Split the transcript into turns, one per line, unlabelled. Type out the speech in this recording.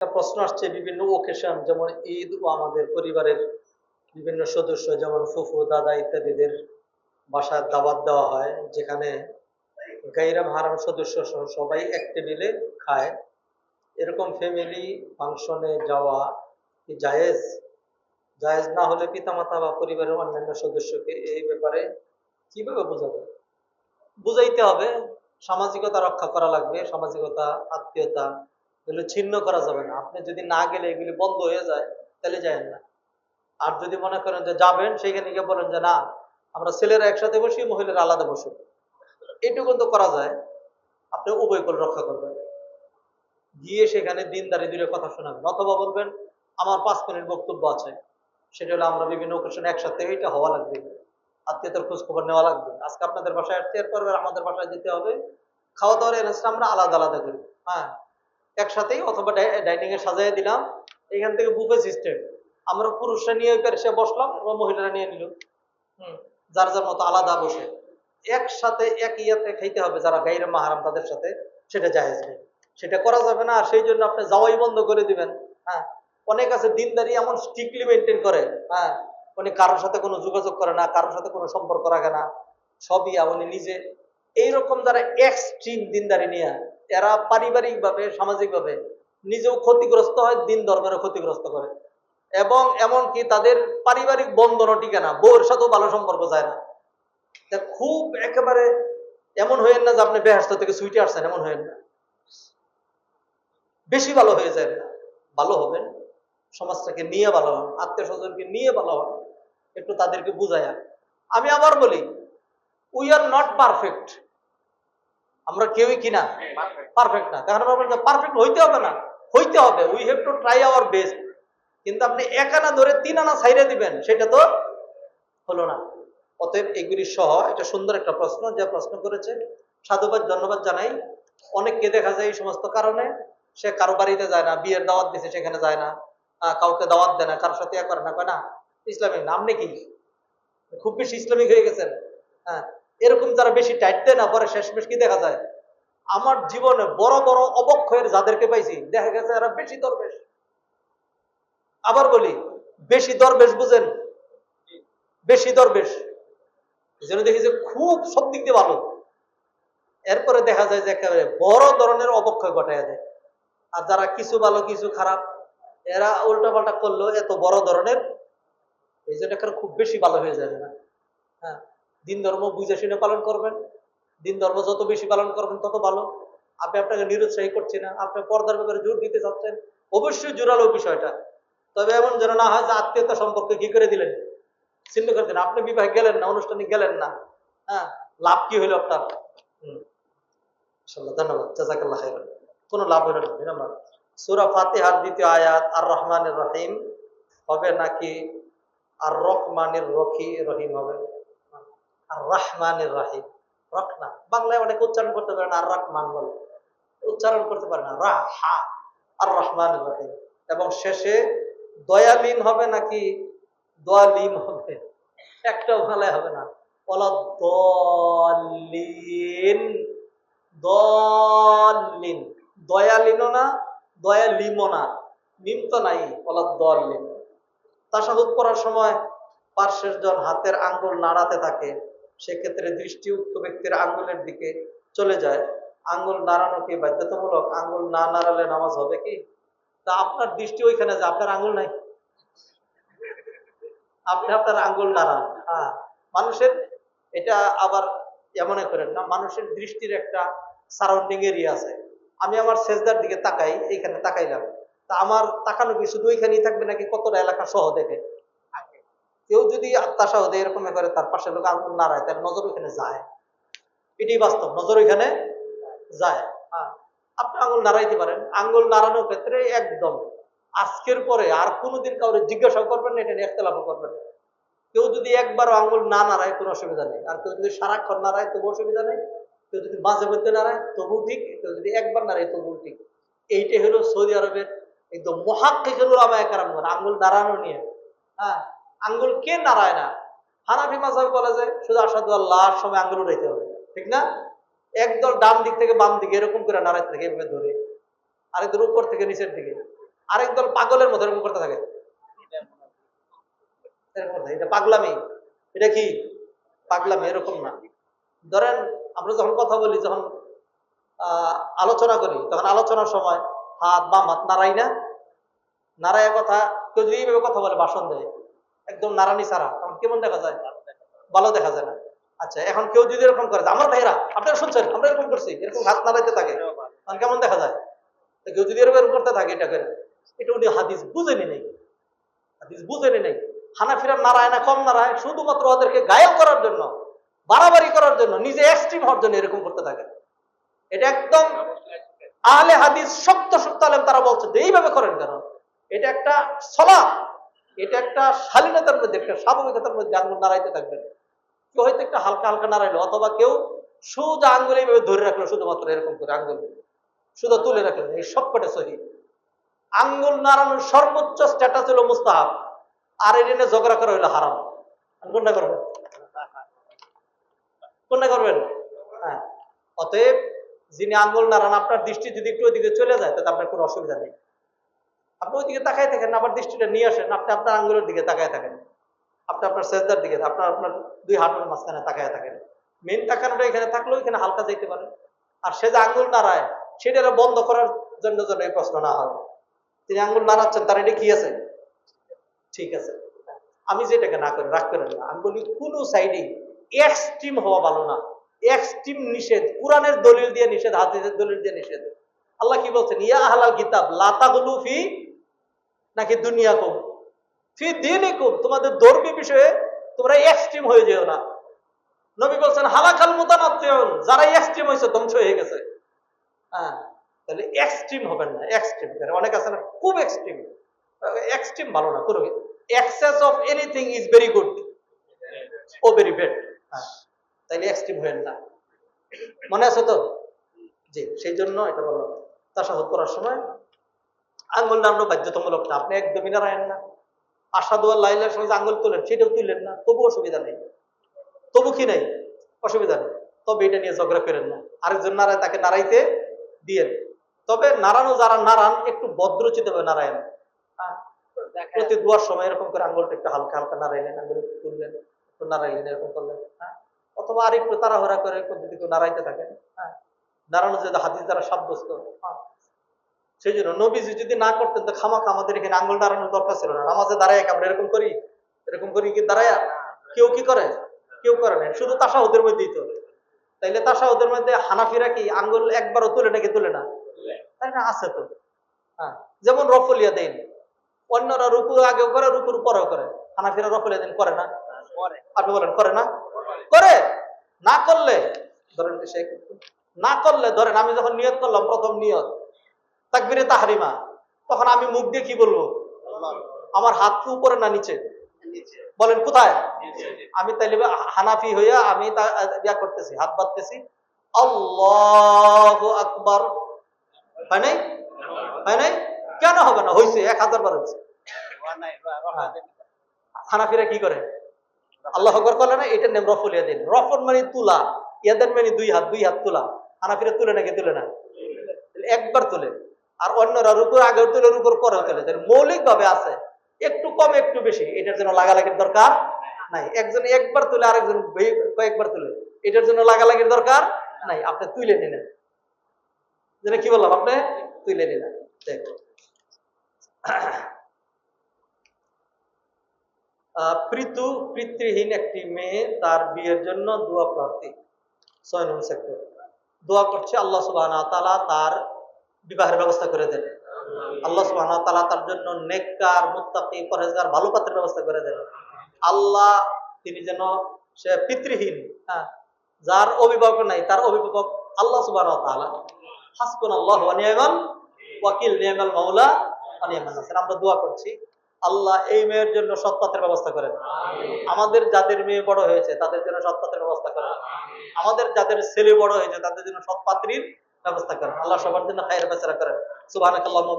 একটা প্রশ্ন আসছে বিভিন্ন ওকেশন যেমন ঈদ ও আমাদের পরিবারের বিভিন্ন সদস্য, যেমন ফুফু, দাদা ইত্যাদিদের বাসায় দাওয়াত দেওয়া হয়, যেখানে গাইরাম হারাম সদস্য সবাই এক টেবিলে খায়। এরকম ফ্যামিলি ফাংশনে যাওয়া কি জায়েজ? জায়েজ না হলে পিতামাতা বা পরিবারের অন্যান্য সদস্যকে এই ব্যাপারে কীভাবে বোঝাবে? বুঝাইতে হবে। সামাজিকতা রক্ষা করা লাগবে। সামাজিকতা, আত্মীয়তা এগুলো ছিন্ন করা যাবে না। আপনি যদি না গেলে এগুলি বন্ধ হয়ে যায়, তাহলে যায়েন না। আর যদি মনে করেন যে যাবেন, সেখানে গিয়ে বলেন যে না, আমরা ছেলেরা একসাথে বসি, মহিলারা আলাদা বসি। এটুকু তো করা যায়। আপনি উভয় করে রক্ষা করবেন। গিয়ে সেখানে দিনদারি দূরে কথা শোনাবেন। অথবা বলবেন, আমার পাঁচ মিনিট বক্তব্য আছে। সেটা হলো আমরা বিভিন্ন ওকেশনে একসাথে এটা হওয়া লাগবে। আত্মীয়তার খোঁজ খবর নেওয়া লাগবে। আজকে আপনাদের বাসায় আসতে এরপর আমাদের বাসায় যেতে হবে। খাওয়া দাওয়ার এরেঞ্জটা আমরা আলাদা আলাদা করি। হ্যাঁ। একসাথেই অথবা ডাইনিং এ সাজাই দিলাম। এখান থেকে বুফে সিস্টেম। আমরা পুরুষরা নিয়ে ওই সে বসলাম এবং মহিলারা নিয়ে নিল। হম। যার যার মতো আলাদা বসে। একসাথে এক ইয়াতে খাইতে হবে যারা গাইরে মাহারাম তাদের সাথে সেটা জায়েজ নেই। সেটা করা যাবে না আর সেই জন্য আপনি যাওয়াই বন্ধ করে দিবেন। হ্যাঁ অনেক আছে দিনদারি এমন স্ট্রিক্টলি মেনটেন করে হ্যাঁ উনি কারোর সাথে কোনো যোগাযোগ করে না কারোর সাথে কোনো সম্পর্ক রাখে না। সবই উনি নিজে। এইরকম যারা এক্সট্রিম দিনদারি নিয়ে এরা পারিবারিক ভাবে সামাজিক ভাবে নিজেও ক্ষতিগ্রস্ত হয়, দিন ধর্মেরও ক্ষতিগ্রস্ত করে। এবং এমনকি তাদের পারিবারিক বন্ধনও টিকে না, বউয়ের সাথেও ভালো সম্পর্ক যায় না। তা খুব একেবারে এমন হয়েন না যে আপনি বেহাস্ত থেকে সুইটে আসছেন, এমন হয়েন না। বেশি ভালো হয়ে যায় না। ভালো হবেন, সমাজটাকে নিয়ে ভালো হন আত্মীয় স্বজনকে নিয়ে ভালো হন, একটু তাদেরকে বুঝায়া আমি আবার বলি উই আর নট পারফেক্ট আমরা কেউই কিনা? পারফেক্ট না। আমরা পারফেক্ট হইতে হবে না। হইতে হবে। We have to try our best কিন্তু আপনি এক আনা ধরে তিন আনা সাইডে দিবেন, সেটা তো হলো না। অতএব এগুলি সহ এটা সুন্দর একটা প্রশ্ন, যে প্রশ্ন করেছে, সাধুবাদ, ধন্যবাদ জানাই। অনেককে দেখা যায় এই সমস্ত কারণে। সে কারও বাড়িতে যায় না, বিয়ের দাওয়াত দিছে, সেখানে যায় না। কাউকে দাওয়াত দেয় না কারোর সাথে করে না, কয় না ইসলামিক নাম নাকি খুব বেশি ইসলামিক হয়ে গেছেন। হ্যাঁ এরকম যারা বেশি টাইট দেয় না পরে শেষমেশ কি দেখা যায়? আমার জীবনে বড় বড় অবক্ষয়ের যাদেরকে পাইছি, দেখা গেছে এরা বেশি দরবেশ। আবার বলি, বেশি দরবেশ বুঝেন? বেশি দরবেশ। জন্য দেখি যে খুব সব দিক দিয়ে ভালো। এরপরে দেখা যায় যে একেবারে বড় ধরনের অবক্ষয় ঘটায় দেয়। আর যারা কিছু ভালো, কিছু খারাপ, এরা উল্টা পাল্টা করলেও এত বড় ধরনের, এই জন্য খুব বেশি ভালো হয়ে যাবে না। হ্যাঁ। দিন ধর্ম বুঝে শুনে পালন করবেন। দিন ধর্ম যত বেশি পালন করবেন, তত ভালো। আপনি আপনাকে নিরুৎসাহী করছি না। আপনি পর্দার ব্যাপারে জোর দিতে চাচ্ছেন অবশ্যই জোরালো বিষয়টা। তবে এমন যেন না হয় যে আত্মীয়তা সম্পর্কে কি করে দিলেন? ছিন্ন করে দিলেন আপনি বিবাহে গেলেন না, অনুষ্ঠানে গেলেন না? হ্যাঁ লাভ কি হইল আপনার? ধন্যবাদ। জাজাকাল্লাহ কোনো লাভ হইল না নম্বর সুরা ফাতিহার দ্বিতীয় আয়াত আর রহমানের রহিম। হবে নাকি আর রহমানের রকি রহিম হবে? আর রহমানের রাহিম রখনা বাংলায় অনেক উচ্চারণ করতে পারে না আর রহমান বলে। উচ্চারণ করতে পারে না। রাহা। আর রহমান রহিম এবং শেষে দয়ালিন হবে নাকি দয়ালিম হবে? একটাও ভালাই হবে না। বলা দলিন দলিন দয়ালিনও না, দয়ালিমও না। নিম তো নাই বলা দলিন তাসাহুদ করার সময় পার্শ্বের জন হাতের আঙ্গুল নাড়াতে থাকে। সেক্ষেত্রে দৃষ্টি উক্ত ব্যক্তির আঙ্গুলের দিকে চলে যায়। আঙ্গুল নাড়ানো কি বাধ্যতামূলক? আঙ্গুল না নাড়ালে নামাজ হবে কি? তা আপনার দৃষ্টি ওইখানে যে আপনার আঙ্গুল নাই। আপনি আপনার আঙ্গুল নাড়ান। হ্যাঁ মানুষের এটা আবার এমনই করেন না, মানুষের দৃষ্টির একটা সারাউন্ডিং এরিয়া আছে। আমি আমার সেজদার দিকে তাকাই, এইখানে তাকাইলাম। তা আমার তাকানো কি শুধু ওইখানেই থাকবে নাকি কতটা এলাকা সহ দেখে? কেউ যদি আত্মাসাহদে এরকম করে তার পাশে লোক আঙুল নাড়ায় তার নজর ওইখানে যায়। এটাই বাস্তব, নজর ওইখানে যায়। হ্যাঁ আপনি আঙুল নাড়াইতে পারেন। আঙ্গুল নাড়ানোর ক্ষেত্রে একদম আজকের পরে আর কোনোদিন কাউরে জিজ্ঞাসা করবেন না, এটা নিয়ে একতলাফ করবেন কেউ যদি একবারও আঙ্গুল না নাড়ায়, কোনো অসুবিধা নেই। আর কেউ যদি সারাক্ষণ নাড়ায়, তবু অসুবিধা নেই। কেউ যদি মাঝে মধ্যে নাড়ায়, তবু ঠিক। কেউ যদি একবার নাড়ায় তবু ঠিক। এইটাই হলো সৌদি আরবের একদম মহাক্ষিকের আমায় কারাম আঙ্গুল নাড়ানো নিয়ে। হ্যাঁ আঙ্গুল কে নাড়ায় না? হানাফি মাসাব বলে যে, শুধু আসাদু আল্লাহর সময় আঙ্গুল উঠাইতে হবে। ঠিক না? একদল ডান দিক থেকে বাম দিকে এরকম করে নাড়াইতে থাকে, এভাবে ধরে। আরেকদল উপর থেকে, নিচের দিকে। আরেক দল পাগলের মতো এরকম করতে থাকে। এটা পাগলামি। এটা কি? পাগলামি, এরকম না। ধরেন, আমরা যখন কথা বলি, যখন আলোচনা করি, তখন আলোচনার সময় হাত বাম হাত নাড়াই না। নাড়ায় কথা, কেউ যদি এইভাবে কথা বলে, ভাষণ দেয় একদম নারানি ছাড়া। তখন কেমন দেখা যায়? ভালো দেখা যায় না। আচ্ছা এখন কেউ যদি এরকম করে, আমার ভাইরা আপনারা শুনছেন? আমরা এরকম করছি, এরকম হাত নাড়াইতে থাকে। তখন কেমন দেখা যায়? কেউ যদি এরকম করতে থাকে, এটা করে। এটা উনি হাদিস বুঝেনি নেই। হাদিস বুঝেনি নেই। হানাফিরা নারায় না, কম নারায় শুধুমাত্র ওদেরকে গায়ক করার জন্য, বাড়াবাড়ি করার জন্য, নিজে এক্সট্রিম হওয়ার জন্য এরকম করতে থাকে। এটা একদম আহলে হাদিস, শক্ত শক্ত আলেম তারা বলছে এইভাবে করেন কেন? এটা একটা সলা এটা একটা শালীনতার মধ্যে, একটা স্বাভাবিকতার মধ্যে আঙ্গুল নাড়াইতে থাকবেন। কেউ হয়তো একটা হালকা হালকা নাড়াইলো, অথবা কেউ সোজা আঙ্গুল এইভাবে ধরে রাখল, শুধুমাত্র এরকম করে আঙ্গুল শুধু তুলে রাখলেন, এই সবকটা সহি। আঙ্গুল নাড়ানোর সর্বোচ্চ স্ট্যাটাস হলো মুস্তাহাব। আর এটা নিয়ে ঝগড়া করা হইল হারাম। কোনটা করবেন? কোনটা করবেন? হ্যাঁ। অতএব যিনি আঙ্গুল নাড়ান, আপনার দৃষ্টি যদি একটু ওইদিকে চলে যায়, তাতে আপনার কোনো অসুবিধা নেই। আপনি ওইদিকে তাকায় থাকেন, আবার দৃষ্টিটা নিয়ে আসেন, আপনি আপনার আঙ্গুলের দিকে তাকায় থাকেন। আপনি আপনার সেজদার দিকে, আপনার আপনার দুই হাঁটুর মাঝখানে তাকায় থাকেন। মেন তাকানোটা এখানে থাকলেও এখানে হালকা যাইতে পারে। আর সে যে আঙ্গুল নাড়ায়, সেটা বন্ধ করার জন্য যেন এই প্রশ্ন না হয়। তিনি আঙ্গুল নাড়াচ্ছেন, তার এটা কি আছে? ঠিক আছে। আমি যেটাকে না করি, রাগ করেন না। আমি বলি, কোনো সাইডে এক্সট্রিম হওয়া ভালো না। এক্সট্রিম নিষেধ, কোরআনের দলিল দিয়ে নিষেধ, হাদিসের দলিল দিয়ে নিষেধ। আল্লাহ কি বলছেন? ইয়া আহলাল কিতাব লাতাগুলু ফি নাকি দুনিয়া কম? ফি দিনই কম তোমাদের ধর্মীয় বিষয়ে তোমরা এক্সট্রিম হয়ে যেও না। নবী বলছেন, হালাকাল মুতানাত্তিউন যারা এক্সট্রিম হয়েছে, ধ্বংস হয়ে গেছে। হ্যাঁ তাহলে এক্সট্রিম হবেন না এক্সট্রিম অনেক আছে না, খুব এক্সট্রিম এক্সট্রিম ভালো না, কোনো excess of anything is very good O very হ্যাঁ তাইলে এক্সট্রিম হবেন না। মনে আছে তো? জি, সেই জন্য এটা বললাম। তাসাহুদ করার সময় আঙ্গুল নামানো বাধ্যতামূলক না। আপনি একদমই নারায়ণ না। আসাদু লাইলার সঙ্গে যে আঙ্গুল তোলেন সেটাও তুললেন না। তবু অসুবিধা নেই। তবু কি নাই? অসুবিধা নেই। তবে এটা নিয়ে ঝগড়া করেন না। আরেকজন নারায় তাকে নাড়াইতে দিয়েন। তবে নাড়ানো যারা নাড়ান একটু ভদ্রচিত ভাবে নারায়ণ প্রতি দুয়ার সময় এরকম করে আঙ্গুলটা একটু হালকা হালকা নাড়াইলেন আঙ্গুল একটু তুললেন একটু নাড়াইলেন এরকম করলেন। হ্যাঁ? অথবা আর একটু তাড়াহুড়া করে যদি কেউ নাড়াইতে থাকেন। হ্যাঁ? নাড়ানো যদি হাদিস দ্বারা সাব্যস্ত। হ্যাঁ। সেই জন্য নবীজি যদি না করতেন তো খামাখা আমাদের এখানে আঙ্গুল দাঁড়ানোর দরকার ছিল না। নামাজে দাঁড়ায় আমরা এরকম করি? এরকম করি কি দাঁড়ায় কেউ কি করে? কেউ করে না। শুধু তাসাহুদের মধ্যেই তো। তাইলে তাসাহুদের মধ্যে হানাফিরা কি আঙ্গুল একবারও তুলে নাকি তুলে না? তাই না? আছে তো। হ্যাঁ। যেমন রফলিয়া দেন অন্যরা রুকু আগেও করে রুকুর পরেও করে। হানাফিরা রফলিয়া দিন করে না? আপনি বলেন করে না? করে। না করলে ধরেন সে না করলে ধরেন আমি যখন নিয়ত করলাম প্রথম নিয়ত। তাকবিরে তাহারিমা। তখন আমি মুখ দিয়ে কি বলব? আমার হাত কি উপরে না নিচে? বলেন কোথায়? আমি তাইলে হানাফি হইয়া আমি ইয়া করতেছি হাত বাঁধতেছি। আল্লাহ আকবার। হয় নাই? হয় নাই? কেন হবে না? হয়েছে এক হাজার বার হয়েছে হানাফিরা কি করে? আল্লাহ আকবর করলে না এটার নাম রফল ইয়াদিন। রফল মানে তুলা ইয়াদের মানে দুই হাত দুই হাত তোলা। হানাফিরা তুলে নাকি তুলে না? একবার তুলে। আর অন্যরা রুকুর আগেও তুলে রুকুর তুলে তাহলে মৌলিক ভাবে আছে, একটু কম, একটু বেশি। এটার জন্য লাগালাগির দরকার নাই। একজন একবার তুলে আরেকজন কয়েকবার তুলে। এটার জন্য লাগালাগির দরকার নাই। আপনি তুলে নিলেন। যেটা কি বললাম আপনি? তুলে নিলেন। দেখ। পৃথু পিতৃহীন একটি মেয়ে, তার বিয়ের জন্য দোয়া প্রার্থী। ছয় নম্বর সেক্টর দোয়া করছে আল্লাহ সুবাহ তার বিবাহের ব্যবস্থা করে দেন। আল্লাহ সুবাহ তালা তার জন্য নেককার মুত্তাকি পরেজগার ভালো পাত্রের ব্যবস্থা করে দেন। আল্লাহ তিনি যেন সে পিতৃহীন হ্যাঁ যার অভিভাবক নাই তার অভিভাবক আল্লাহ সুবাহ তালা আল্লাহ ওয়াকিল নিয়ামাল মাওলা আমরা দোয়া করছি আল্লাহ এই মেয়ের জন্য সৎপাত্রের ব্যবস্থা করেন। আমাদের যাদের মেয়ে বড় হয়েছে তাদের জন্য সৎপাত্রের ব্যবস্থা করেন। আমাদের যাদের ছেলে বড় হয়েছে তাদের জন্য সৎপাত্রীর ব্যবস্থা করেন। আল্লাহ সবার জন্য খায়ের বেচারা করেন। সুবাহ আল্লাহ